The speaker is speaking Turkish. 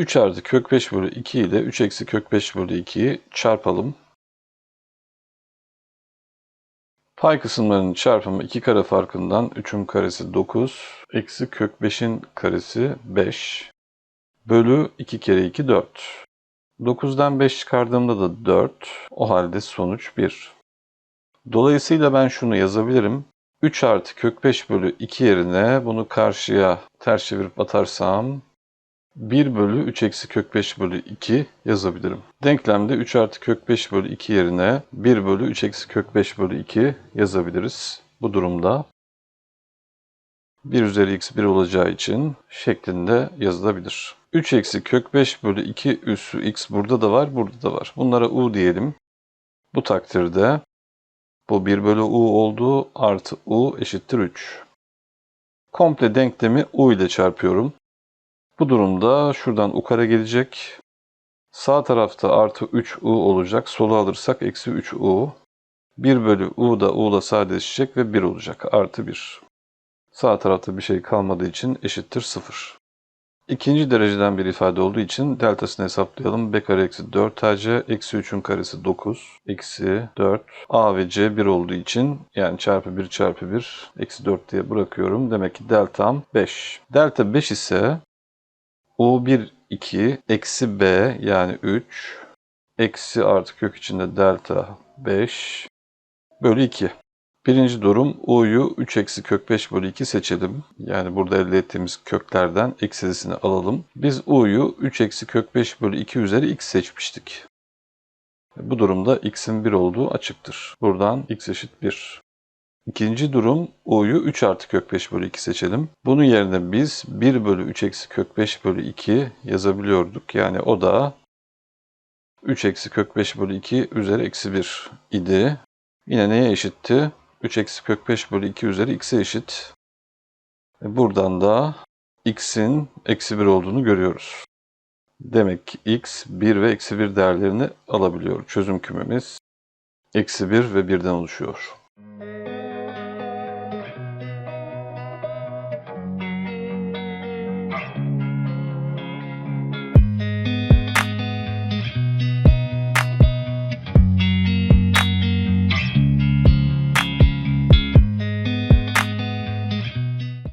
3 artı kök 5 bölü 2 ile 3 eksi kök 5 bölü 2'yi çarpalım. Pay kısımlarının çarpımı 2 kare farkından 3'ün karesi 9, eksi kök 5'in karesi 5, bölü 2 kere 2 4. 9'dan 5 çıkardığımda da 4, o halde sonuç 1. Dolayısıyla ben şunu yazabilirim. 3 artı kök 5 bölü 2 yerine bunu karşıya ters çevirip atarsam 1 bölü 3 eksi kök 5 bölü 2 yazabilirim. Denklemde 3 artı kök 5 bölü 2 yerine 1 bölü 3 eksi kök 5 bölü 2 yazabiliriz. Bu durumda 1 üzeri x 1 olacağı için şeklinde yazılabilir. 3 eksi kök 5 bölü 2 üssü x burada da var, burada da var. Bunlara u diyelim. Bu takdirde bu 1 bölü u oldu artı u eşittir 3. Komple denklemi u ile çarpıyorum. Bu durumda şuradan u kare gelecek. Sağ tarafta artı 3u olacak. Solu alırsak eksi 3u. 1 bölü u da u ile sadeleşecek ve 1 olacak. Artı 1. Sağ tarafta bir şey kalmadığı için eşittir 0. İkinci dereceden bir ifade olduğu için deltasını hesaplayalım. b kare eksi 4 ac eksi 3'ün karesi 9 eksi 4 a ve c 1 olduğu için yani çarpı 1 çarpı 1 eksi 4 diye bırakıyorum. Demek ki deltam 5. Delta 5 ise u1 2 eksi b yani 3 eksi artı kök içinde delta 5 bölü 2. Birinci durum u'yu 3 eksi kök 5 bölü 2 seçelim. Yani burada elde ettiğimiz köklerden eksilisini alalım. Biz u'yu 3 eksi kök 5 bölü 2 üzeri x seçmiştik. Bu durumda x'in 1 olduğu açıktır. Buradan x eşit 1. İkinci durum u'yu 3 artı kök 5 bölü 2 seçelim. Bunun yerine biz 1 bölü 3 eksi kök 5 bölü 2 yazabiliyorduk. Yani o da 3 eksi kök 5 bölü 2 üzeri eksi 1 idi. Yine neye eşitti? 3 eksi kök 5 bölü 2 üzeri x'e eşit. E, buradan da x'in eksi 1 olduğunu görüyoruz. Demek ki x 1 ve eksi 1 değerlerini alabiliyor. Çözüm kümemiz eksi 1 ve 1'den oluşuyor.